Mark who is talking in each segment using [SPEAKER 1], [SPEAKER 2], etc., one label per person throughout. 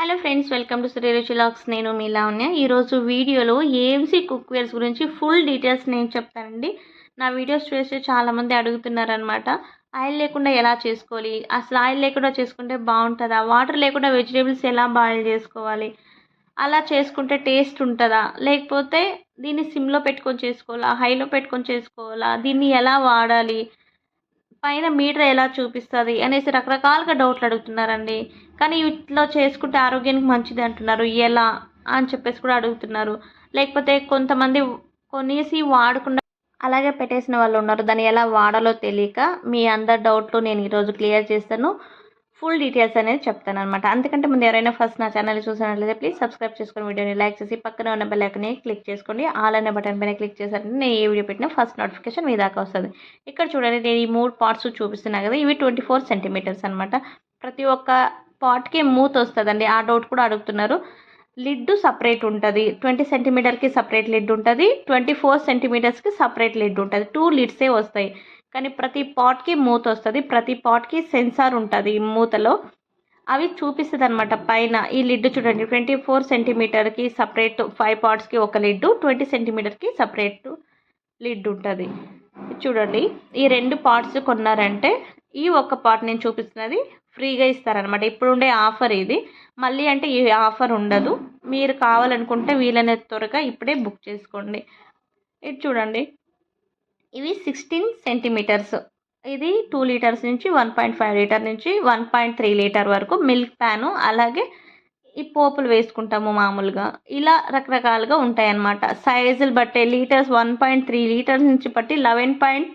[SPEAKER 1] Hello friends welcome to Shriruchi నేను మీ ఉన్నా. ఈరోజు వీడియోలో ఏఎంసీ కుక్వేర్స్ గురించి ఫుల్ డీటెయిల్స్ నేను చెప్తానండి. నా వీడియోస్ చూసి చాలామంది అడుగుతున్నారనమాట ఆయిల్ లేకుండా ఎలా చేసుకోవాలి? అసలు ఆయిల్ లేకుండా చేసుకుంటే బాగుంటుందా? వాటర్ లేకుండా వెజిటేబుల్స్ ఎలా బాయిల్ చేసుకోవాలి? అలా చేసుకుంటే టేస్ట్ ఉంటుందా? లేకపోతే దీన్ని సిమ్లో పెట్టుకొని చేసుకోవాలా? హైలో పెట్టుకొని చేసుకోవాలా? దీన్ని ఎలా వాడాలి? పైన మీటర్ ఎలా చూపిస్తుంది అనేసి రకరకాలుగా డౌట్లు అడుగుతున్నారండి. కానీ ఇట్లా చేసుకుంటే ఆరోగ్యానికి మంచిది అంటున్నారు. ఎలా అని చెప్పేసి కూడా అడుగుతున్నారు. లేకపోతే కొంతమంది కొనేసి వాడకుండా అలాగే పెట్టేసిన వాళ్ళు ఉన్నారు. దాన్ని ఎలా వాడాలో తెలియక మీ అందరి డౌట్లు నేను ఈరోజు క్లియర్ చేస్తాను. ఫుల్ డీటెయిల్స్ అనేది చెప్తాను అనమాట అంతకంటే ముందు ఎవరైనా ఫస్ట్ నా ఛానల్ చూసినట్లయితే ప్లీజ్ సబ్స్క్రైబ్ చేసుకొని వీడియోని లైక్ చేసి పక్కన ఉన్న బెల్ ఐకన్ని క్లిక్ చేసుకోండి. ఆల్ అనే బటన్ పైన క్లిక్ చేశారంటే నేను ఏ వీడియో పెట్టినా ఫస్ట్ నోటిఫికేషన్ మీ దాకా వస్తుంది. ఇక్కడ చూడండి నేను ఈ మూడు పార్ట్స్ చూపిస్తున్నా కదా ఇవి ట్వంటీ ఫోర్ సెంటీమీటర్స్ అనమాట ప్రతి ఒక్క పాట్కి మూత వస్తుందండి. ఆ డౌట్ కూడా అడుగుతున్నారు. లిడ్ సపరేట్ ఉంటుంది. ట్వంటీ సెంటీమీటర్కి సపరేట్ లిడ్ ఉంటుంది. ట్వంటీ ఫోర్ సెంటీమీటర్స్కి సపరేట్ లిడ్ ఉంటుంది. టూ లిడ్సే వస్తాయి. కానీ ప్రతి పాట్కి మూత వస్తుంది. ప్రతి పాట్కి సెన్సార్ ఉంటుంది ఈ మూతలో. అవి చూపిస్తుంది అనమాట పైన. ఈ లిడ్ చూడండి. ట్వంటీ ఫోర్ సెంటీమీటర్కి సపరేట్ ఫైవ్ పాట్స్కి ఒక లిడ్డు ట్వంటీ సెంటీమీటర్కి సపరేట్ లిడ్ ఉంటుంది. చూడండి. ఈ రెండు పార్ట్స్ కొన్నారంటే ఈ ఒక్క పార్ట్ నేను చూపిస్తున్నది ఫ్రీగా ఇస్తారనమాట ఇప్పుడుండే ఆఫర్ ఇది. మళ్ళీ అంటే ఈ ఆఫర్ ఉండదు. మీరు కావాలనుకుంటే వీలైన త్వరగా ఇప్పుడే బుక్ చేసుకోండి. ఇది చూడండి. ఇవి సిక్స్టీన్ సెంటీమీటర్స్ ఇది టూ లీటర్స్ నుంచి వన్ పాయింట్ ఫైవ్ లీటర్ నుంచి వన్ పాయింట్ త్రీ లీటర్ వరకు మిల్క్ ప్యాను అలాగే ఈ పోపులు వేసుకుంటాము మామూలుగా. ఇలా రకరకాలుగా ఉంటాయి అన్నమాట సైజులు బట్టే litres one point three litres నుంచి బట్టి లెవెన్ పాయింట్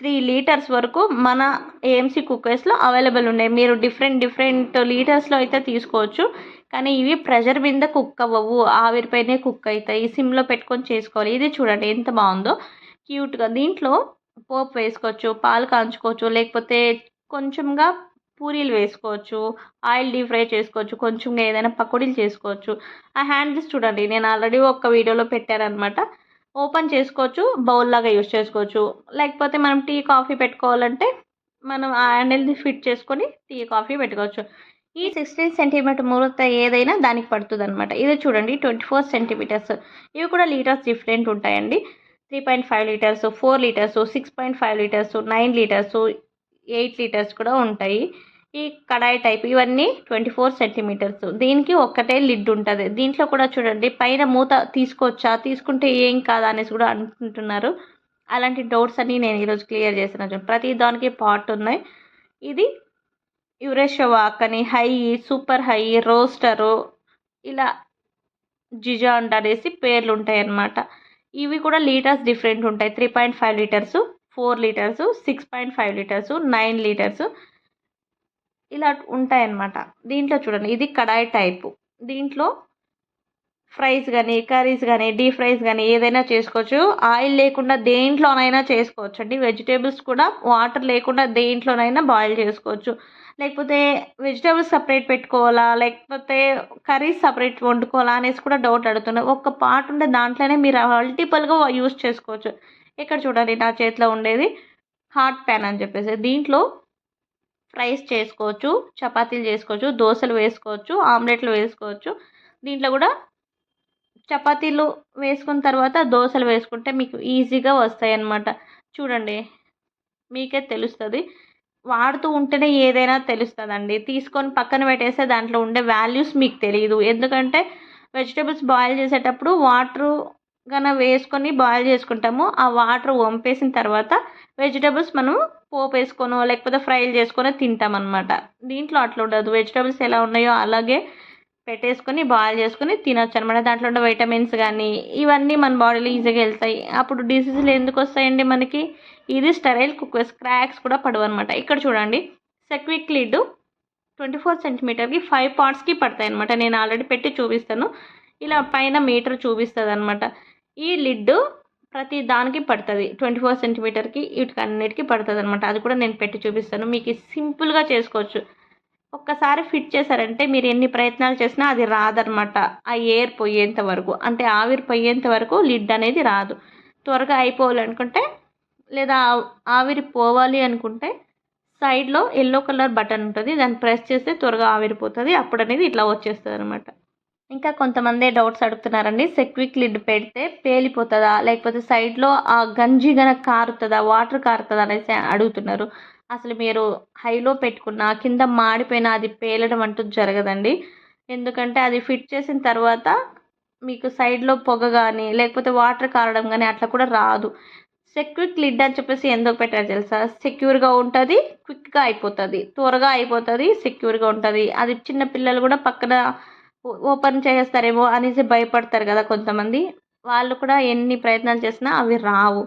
[SPEAKER 1] త్రీ లీటర్స్ వరకు మన ఏఎంసీ కుక్కర్స్లో అవైలబుల్ ఉన్నాయి మీరు డిఫరెంట్ డిఫరెంట్ లీటర్స్లో అయితే తీసుకోవచ్చు. కానీ ఇవి ప్రెషర్ మీద కుక్ అవ్వవు. ఆవిరిపైనే కుక్ అవుతాయి. సిమ్లో పెట్టుకొని చేసుకోవాలి. ఇది చూడండి ఎంత బాగుందో. క్యూట్గా దీంట్లో పోపు వేసుకోవచ్చు పాలు కాంచుకోవచ్చు లేకపోతే కొంచెంగా పూరీలు వేసుకోవచ్చు ఆయిల్ డీప్ ఫ్రై చేసుకోవచ్చు కొంచెంగా ఏదైనా పకోడీలు చేసుకోవచ్చు. ఆ హ్యాండిల్స్ చూడండి నేను ఆల్రెడీ ఒక వీడియోలో పెట్టారనమాట ఓపెన్ చేసుకోవచ్చు బౌల్ లాగా యూస్ చేసుకోవచ్చు. లేకపోతే మనం టీ కాఫీ పెట్టుకోవాలంటే మనం ఆ హ్యాండిల్ని ఫిట్ చేసుకొని టీ కాఫీ పెట్టుకోవచ్చు. ఈ సిక్స్టీన్ సెంటీమీటర్ మూరత ఏదైనా దానికి పడుతుంది అనమాట ఇది చూడండి ట్వంటీ ఫోర్ సెంటీమీటర్స్. ఇవి కూడా లీటర్స్ డిఫరెంట్ ఉంటాయండి. Three point five litres four litres six point five litres nine litres eight litres కూడా ఉంటాయి. ఈ కడాయి టైప్ ఇవన్నీ ట్వంటీ ఫోర్ సెంటీమీటర్స్ దీనికి ఒక్కటే లిడ్ ఉంటుంది. దీంట్లో కూడా చూడండి పైన మూత తీసుకోవచ్చా తీసుకుంటే ఏం కాదా అనేసి కూడా అనుకుంటున్నారు. అలాంటి డౌట్స్ అన్నీ నేను ఈరోజు క్లియర్ చేసిన ప్రతి దానికి పార్ట్ ఉన్నాయి. ఇది యురేషవాక్ అని హై సూపర్ హై రోస్టరు ఇలా జిజాండ్ అనేసి పేర్లు ఉంటాయి అన్నమాట ఇవి కూడా లీటర్స్ డిఫరెంట్ ఉంటాయి. Three point five litres four litres six point five litres nine litres ఇలా ఉంటాయన్నమాట. దీంట్లో చూడండి ఇది కడాయి టైపు. దీంట్లో ఫ్రైస్ కానీ కర్రీస్ కానీ డీప్ ఫ్రైస్ కానీ ఏదైనా చేసుకోవచ్చు. ఆయిల్ లేకుండా దేంట్లోనైనా చేసుకోవచ్చు అండి వెజిటేబుల్స్ కూడా వాటర్ లేకుండా దేంట్లోనైనా బాయిల్ చేసుకోవచ్చు. లేకపోతే వెజిటేబుల్స్ సపరేట్ పెట్టుకోవాలా? లేకపోతే కర్రీస్ సపరేట్ వండుకోవాలా అనేసి కూడా డౌట్ అడుగుతున్నారు ఒక్క పార్ట్ ఉండే దాంట్లోనే మీరు మల్టిపుల్గా యూస్ చేసుకోవచ్చు. ఇక్కడ చూడండి నా చేతిలో ఉండేది హాట్ ప్యాన్ అని చెప్పేసి. దీంట్లో ఫ్రైస్ చేసుకోవచ్చు చపాతీలు చేసుకోవచ్చు దోశలు వేసుకోవచ్చు ఆమ్లెట్లు వేసుకోవచ్చు. దీంట్లో కూడా చపాతీలు వేసుకున్న తర్వాత దోశలు వేసుకుంటే మీకు ఈజీగా వస్తాయి అన్నమాట చూడండి మీకే తెలుస్తుంది. వాడుతూ ఉంటేనే ఏదైనా తెలుస్తుందండి. తీసుకొని పక్కన పెట్టేస్తే దాంట్లో ఉండే వాల్యూస్ మీకు తెలియదు ఎందుకంటే వెజిటేబుల్స్ బాయిల్ చేసేటప్పుడు వాటర్ గన వేసుకొని బాయిల్ చేసుకుంటాము. ఆ వాటర్ వంపేసిన తర్వాత వెజిటేబుల్స్ మనం పోపు వేసుకొనో లేకపోతే ఫ్రైలు చేసుకొని తింటాం అనమాట దీంట్లో అట్లా ఉండదు. వెజిటేబుల్స్ ఎలా ఉన్నాయో అలాగే పెట్టేసుకొని బాయిల్ చేసుకొని తినొచ్చు అనమాట దాంట్లో ఉండే వైటమిన్స్ కానీ ఇవన్నీ మన బాడీలో ఈజీగా వెళ్తాయి. అప్పుడు డిసీజులు ఎందుకు వస్తాయండి మనకి? ఇది స్టెరైల్ కుక్కర్స్ క్రాక్స్ కూడా పడవు అనమాట ఇక్కడ చూడండి సెక్విక్ లిడ్ ట్వంటీ ఫోర్ సెంటీమీటర్కి ఫైవ్ పార్ట్స్కి పడతాయి అనమాట నేను ఆల్రెడీ పెట్టి చూపిస్తాను. ఇలా పైన మీటర్ చూపిస్తుంది అనమాట ఈ లిడ్ ప్రతి దానికి పడుతుంది. ట్వంటీ ఫోర్ సెంటీమీటర్కి వీటికి అన్నిటికీ పడుతుంది అనమాట అది కూడా నేను పెట్టి చూపిస్తాను. మీకు సింపుల్గా చేసుకోవచ్చు. ఒక్కసారి ఫిట్ చేశారంటే మీరు ఎన్ని ప్రయత్నాలు చేసినా అది రాదనమాట ఆ ఎయిర్ పోయేంత వరకు అంటే ఆవిరి పోయేంత వరకు లిడ్ అనేది రాదు. త్వరగా అయిపోవాలనుకుంటే లేదా ఆవిరి పోవాలి అనుకుంటే సైడ్లో ఎల్లో కలర్ బటన్ ఉంటుంది దాన్ని ప్రెస్ చేస్తే త్వరగా ఆవిరిపోతుంది అప్పుడు అనేది ఇట్లా వచ్చేస్తుంది అనమాట ఇంకా కొంతమంది డౌట్స్ అడుగుతున్నారండి సెక్విక్ లిడ్ పెడితే పేలిపోతుందా లేకపోతే సైడ్లో ఆ గంజి గన కారుతుందా వాటర్ కారుతుందా అనేసి అడుగుతున్నారు. అసలు మీరు హైలో పెట్టుకున్న కింద మాడిపోయిన అది పేలడం అంటూ జరగదండి. ఎందుకంటే అది ఫిట్ చేసిన తర్వాత మీకు సైడ్లో పొగ కానీ లేకపోతే వాటర్ కారడం కానీ అట్లా కూడా రాదు. సెక్యూర్ లిడ్ అని చెప్పేసి ఎందుకు పెట్టారు తెలుసా? సెక్యూర్గా ఉంటుంది క్విక్గా అయిపోతుంది. త్వరగా అయిపోతుంది సెక్యూర్గా ఉంటుంది. అది చిన్న పిల్లలు కూడా పక్కన ఓపెన్ చేస్తారేమో అనేసి భయపడతారు కదా కొంతమంది. వాళ్ళు కూడా ఎన్ని ప్రయత్నాలు చేసినా అవి రావు.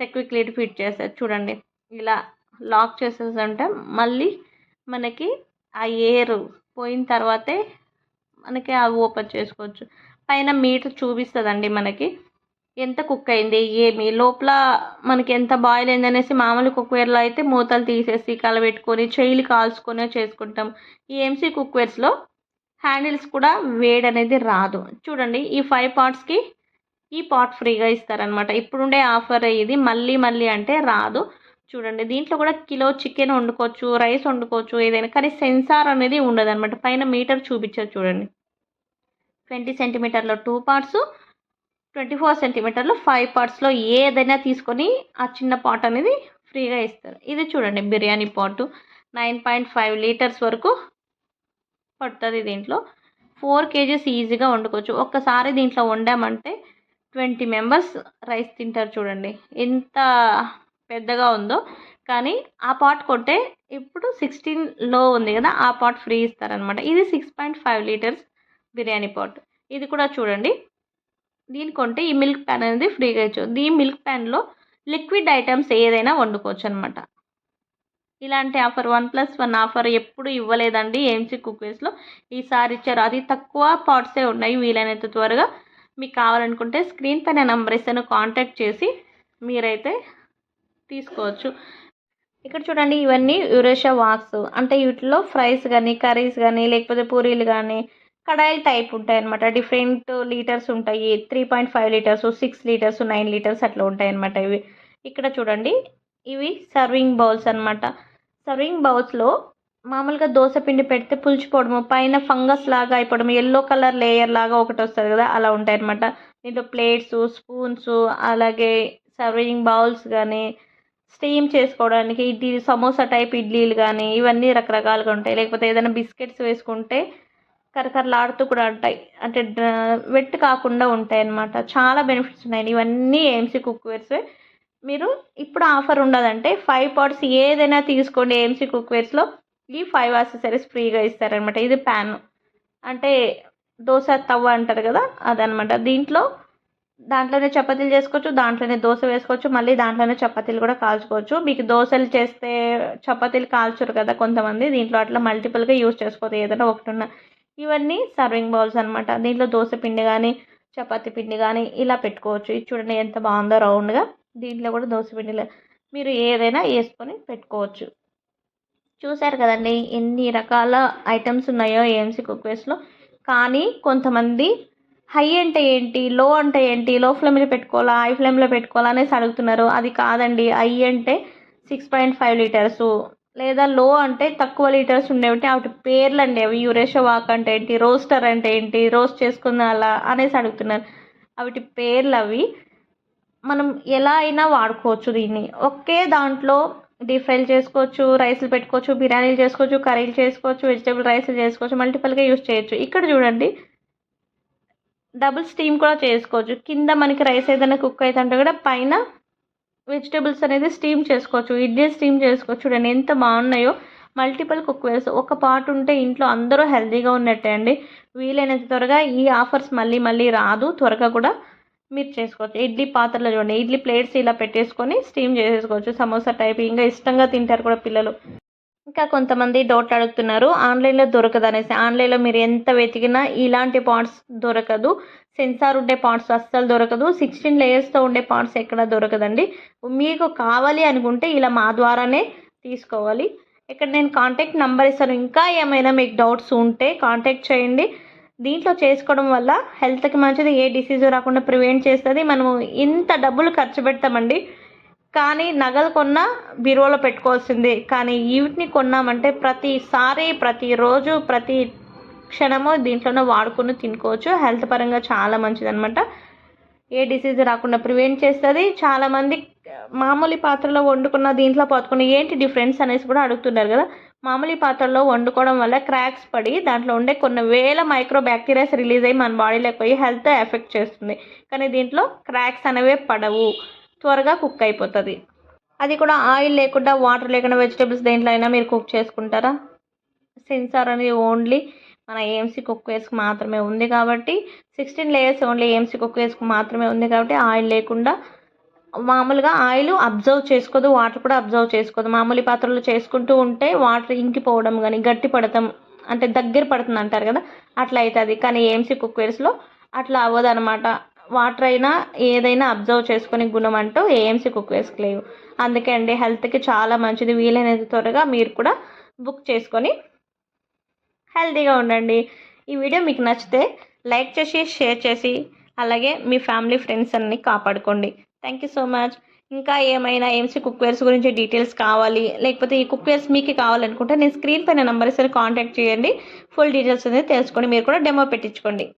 [SPEAKER 1] సెక్విక్ లిడ్ ఫిట్ చేస్తారు చూడండి. ఇలా లాక్ చేసేసంటే మళ్ళీ మనకి ఆ ఎయిర్ పోయిన తర్వాతే మనకి అవి ఓపెన్ చేసుకోవచ్చు. పైన మీటర్ చూపిస్తుందండి మనకి. ఎంత కుక్ అయింది ఏమి? లోపల మనకి ఎంత బాయిల్ అయింది అనేసి మామూలు కుక్వేర్లో అయితే మూతలు తీసేసి కలబెట్టుకొని చెయ్యిలు కాల్చుకొని చేసుకుంటాం. ఈ ఎంసీ కుక్వేర్స్లో హ్యాండిల్స్ కూడా వేడి అనేది రాదు. చూడండి ఈ ఫైవ్ పార్ట్స్కి ఈ పాట్ ఫ్రీగా ఇస్తారనమాట ఇప్పుడుండే ఆఫర్ ఇది మళ్ళీ మళ్ళీ అంటే రాదు. చూడండి దీంట్లో కూడా కిలో చికెన్ వండుకోవచ్చు రైస్ వండుకోవచ్చు ఏదైనా కానీ సెన్సార్ అనేది ఉండదు అనమాట పైన మీటర్ చూపించారు చూడండి. ట్వంటీ సెంటీమీటర్లో టూ పార్ట్స్ ట్వంటీ ఫోర్ సెంటీమీటర్లో ఫైవ్ పార్ట్స్లో ఏదైనా తీసుకొని ఆ చిన్న పాట్ అనేది ఫ్రీగా ఇస్తారు. ఇది చూడండి బిర్యానీ పాటు. నైన్ పాయింట్ ఫైవ్ లీటర్స్ వరకు పడుతుంది దీంట్లో. ఫోర్ కేజీస్ ఈజీగా వండుకోవచ్చు. ఒక్కసారి దీంట్లో వండామంటే ట్వంటీ మెంబర్స్ రైస్ తింటారు చూడండి. ఎంత పెద్దగా ఉందో. కానీ ఆ పాట్ కొంటే ఇప్పుడు సిక్స్టీన్లో ఉంది కదా ఆ పాట్ ఫ్రీ ఇస్తారనమాట ఇది six point five litres biryani pot. ఇది కూడా చూడండి. దీని కొంటే ఈ మిల్క్ ప్యాన్ అనేది ఫ్రీగా ఇచ్చు ఈ మిల్క్ ప్యాన్లో లిక్విడ్ ఐటమ్స్ ఏదైనా వండుకోవచ్చు అనమాట ఇలాంటి offer one plus one offer ఎప్పుడు ఇవ్వలేదండి ఏంసీ కుక్వేస్లో ఈసారి ఇచ్చారు. అది తక్కువ పార్ట్సే ఉన్నాయి. వీలైనంత త్వరగా మీకు కావాలనుకుంటే స్క్రీన్ పైన నెంబర్ ఇస్తాను. కాంటాక్ట్ చేసి మీరైతే తీసుకోవచ్చు. ఇక్కడ చూడండి ఇవన్నీ యురేషియా వాక్స్. అంటే వీటిలో ఫ్రైస్ కానీ కర్రీస్ కానీ లేకపోతే పూరీలు కానీ కడాయిల్ టైప్ ఉంటాయి అనమాట డిఫరెంట్ లీటర్స్ ఉంటాయి. Three point five litres six litres nine litres అట్లా ఉంటాయి అనమాట ఇవి. ఇక్కడ చూడండి ఇవి సర్వింగ్ బౌల్స్ అనమాట సర్వింగ్ బౌల్స్లో మామూలుగా దోశ పిండి పెడితే పులిచిపోవడము పైన ఫంగస్ లాగా అయిపోవడం ఎల్లో కలర్ లేయర్ లాగా ఒకటి వస్తుంది కదా అలా ఉంటాయి అనమాట దీంట్లో ప్లేట్స్ స్పూన్స్ అలాగే సర్వింగ్ బౌల్స్ కానీ స్టీమ్ చేసుకోవడానికి ఇడ్లీ సమోసా టైప్ ఇడ్లీలు కానీ ఇవన్నీ రకరకాలుగా ఉంటాయి. లేకపోతే ఏదైనా బిస్కెట్స్ వేసుకుంటే కరకరలాడుతూ కూడా ఉంటాయి. అంటే వెట్ కాకుండా ఉంటాయి అన్నమాట. చాలా బెనిఫిట్స్ ఉన్నాయి. ఇవన్నీ ఏఎంసీ కుక్వేర్సే మీరు ఇప్పుడు ఆఫర్ ఉండదంటే ఫైవ్ పార్ట్స్ ఏదైనా తీసుకోండి ఏఎంసీ కుక్వేర్స్లో ఈ ఫైవ్ యాక్సెసరీస్ ఫ్రీగా ఇస్తారనమాట ఇది ప్యాన్. అంటే దోశ తవ్వ అంటారు కదా అదనమాట దీంట్లో దాంట్లోనే చపాతీలు చేసుకోవచ్చు దాంట్లోనే దోశ వేసుకోవచ్చు మళ్ళీ దాంట్లోనే చపాతీలు కూడా కాల్చుకోవచ్చు. మీకు దోశలు చేస్తే చపాతీలు కాల్చరు కదా కొంతమంది దీంట్లో అట్లా మల్టిపుల్గా యూజ్ చేసుకోవచ్చు ఏదైనా ఒకటి ఉన్న ఇవన్నీ సర్వింగ్ బౌల్స్ అనమాట దీంట్లో దోశ పిండి కానీ చపాతీ పిండి కానీ ఇలా పెట్టుకోవచ్చు. ఇది చూడండి ఎంత బాగుందో రౌండ్గా. దీంట్లో కూడా దోశ పిండిలో మీరు ఏదైనా వేసుకొని పెట్టుకోవచ్చు. చూశారు కదండి ఎన్ని రకాల ఐటమ్స్ ఉన్నాయో ఏఎంసీ కుక్వేస్లో కానీ కొంతమంది హై అంటే ఏంటి? లో అంటే ఏంటి? లో ఫ్లేమ్లో పెట్టుకోవాలా? హై ఫ్లేమ్లో పెట్టుకోవాలా అనేసి అడుగుతున్నారు. అది కాదండి. హై అంటే సిక్స్ పాయింట్ ఫైవ్ లీటర్స్. లేదా లో అంటే తక్కువ లీటర్స్ ఉండేవి. వాటి పేర్లు అండి అవి. యురేషో వాక్ అంటే ఏంటి? రోస్టర్ అంటే ఏంటి? రోస్ట్ చేసుకున్న అలా అనేసి అడుగుతున్నారు. వాటి పేర్లు అవి. మనం ఎలా అయినా వాడుకోవచ్చు దీన్ని. ఒకే దాంట్లో డీప్ ఫ్రైలు చేసుకోవచ్చు రైస్లు పెట్టుకోవచ్చు బిర్యానీలు చేసుకోవచ్చు కర్రీలు చేసుకోవచ్చు వెజిటేబుల్ రైస్లు చేసుకోవచ్చు మల్టిపల్గా యూస్ చేయొచ్చు. ఇక్కడ చూడండి. డబుల్ స్టీమ్ కూడా చేసుకోవచ్చు. కింద మనకి రైస్ ఏదైనా కుక్ అవుతుంటే కూడా పైన వెజిటేబుల్స్ అనేది స్టీమ్ చేసుకోవచ్చు. ఇడ్లీ స్టీమ్ చేసుకోవచ్చు. చూడండి ఎంత బాగున్నాయో. మల్టిపుల్ కుక్వేర్స్ ఒక పార్ట్ ఉంటే ఇంట్లో అందరూ హెల్తీగా ఉన్నట్టే అండి. వీలైనంత త్వరగా ఈ ఆఫర్స్ మళ్ళీ మళ్ళీ రాదు. త్వరగా కూడా మీరు చేసుకోవచ్చు. ఇడ్లీ పాత్రలో చూడండి. ఇడ్లీ ప్లేట్స్ ఇలా పెట్టేసుకొని స్టీమ్ చేసేసుకోవచ్చు. సమోసా టైప్ ఇంకా ఇష్టంగా తింటారు కూడా పిల్లలు. ఇంకా కొంతమంది డౌట్ అడుగుతున్నారు ఆన్లైన్లో దొరకదు అనేసి ఆన్లైన్లో మీరు ఎంత వెతికినా ఇలాంటి పార్ట్స్ దొరకదు. సెన్సార్ ఉండే పార్ట్స్ అస్సలు దొరకదు. సిక్స్టీన్ లేయర్స్తో ఉండే పార్ట్స్ ఎక్కడ దొరకదండి. మీకు కావాలి అనుకుంటే ఇలా మా ద్వారానే తీసుకోవాలి. ఇక్కడ నేను కాంటాక్ట్ నెంబర్ ఇస్తాను. ఇంకా ఏమైనా మీకు డౌట్స్ ఉంటే కాంటాక్ట్ చేయండి. దీంట్లో చేసుకోవడం వల్ల హెల్త్కి మంచిది. ఏ డిసీజ్ రాకుండా ప్రివెంట్ చేస్తుంది. మనము ఇంత డబ్బులు ఖర్చు పెడతామండి. కానీ నగలు కొన్నా బీరువాలో పెట్టుకోవాల్సిందే. కానీ వీటిని కొన్నామంటే ప్రతిసారి ప్రతిరోజు ప్రతి క్షణము దీంట్లోనే వాడుకొని తినుకోవచ్చు. హెల్త్ పరంగా చాలా మంచిదన్నమాట. ఏ డిసీజ్ రాకుండా ప్రివెంట్ చేస్తుంది. చాలామంది మామూలు పాత్రలో వండుకున్న దీంట్లో పోతుకున్న ఏంటి డిఫరెన్స్ అనేసి కూడా అడుగుతున్నారు కదా. మామూలు పాత్రలో వండుకోవడం వల్ల క్రాక్స్ పడి దాంట్లో ఉండే కొన్ని వేల మైక్రో బ్యాక్టీరియాస్ రిలీజ్ అయ్యి మన బాడీలోకి పోయి హెల్త్ ఎఫెక్ట్ చేస్తుంది. కానీ దీంట్లో క్రాక్స్ అనేవి పడవు. త్వరగా కుక్ అయిపోతుంది. అది కూడా ఆయిల్ లేకుండా వాటర్ లేకుండా వెజిటేబుల్స్ దేంట్లో అయినా మీరు కుక్ చేసుకుంటారా? సెన్సార్ అనేది ఓన్లీ మన ఏఎంసీ కుక్ వేసుకు మాత్రమే ఉంది కాబట్టి sixteen layers only AMC cook వేసుకు మాత్రమే ఉంది కాబట్టి ఆయిల్ లేకుండా మామూలుగా ఆయిల్ అబ్జర్వ్ చేసుకోదు వాటర్ కూడా అబ్జర్వ్ చేసుకోదు. మామూలు పాత్రలో చేసుకుంటూ ఉంటే వాటర్ ఇంకిపోవడం కానీ గట్టి పడతాం అంటే దగ్గర పడుతుంది అంటారు కదా అట్లా అవుతుంది కానీ ఏఎంసీ కుక్వేర్స్లో అట్లా అవ్వదు అనమాట వాటర్ అయినా ఏదైనా అబ్జర్వ్ చేసుకునే గుణం అంటూ ఏఎంసీ కుక్వేర్స్కి లేవు. అందుకే అండి హెల్త్కి చాలా మంచిది. వీలైనంత త్వరగా మీరు కూడా బుక్ చేసుకొని హెల్తీగా ఉండండి. ఈ వీడియో మీకు నచ్చితే లైక్ చేసి షేర్ చేసి అలాగే మీ ఫ్యామిలీ ఫ్రెండ్స్ అన్ని కాపాడుకోండి. థ్యాంక్ యూ సో మచ్ ఇంకా ఏమైనా ఏమ్సీ కుక్వేర్స్ గురించి డీటెయిల్స్ కావాలి లేకపోతే ఈ కుక్వేర్స్ మీకు కావాలనుకుంటే నేను స్క్రీన్ పైన నెంబర్ ఇస్తే కాంటాక్ట్ చేయండి. ఫుల్ డీటెయిల్స్ అనేది తెలుసుకోండి మీరు కూడా డెమో పెట్టించుకోండి.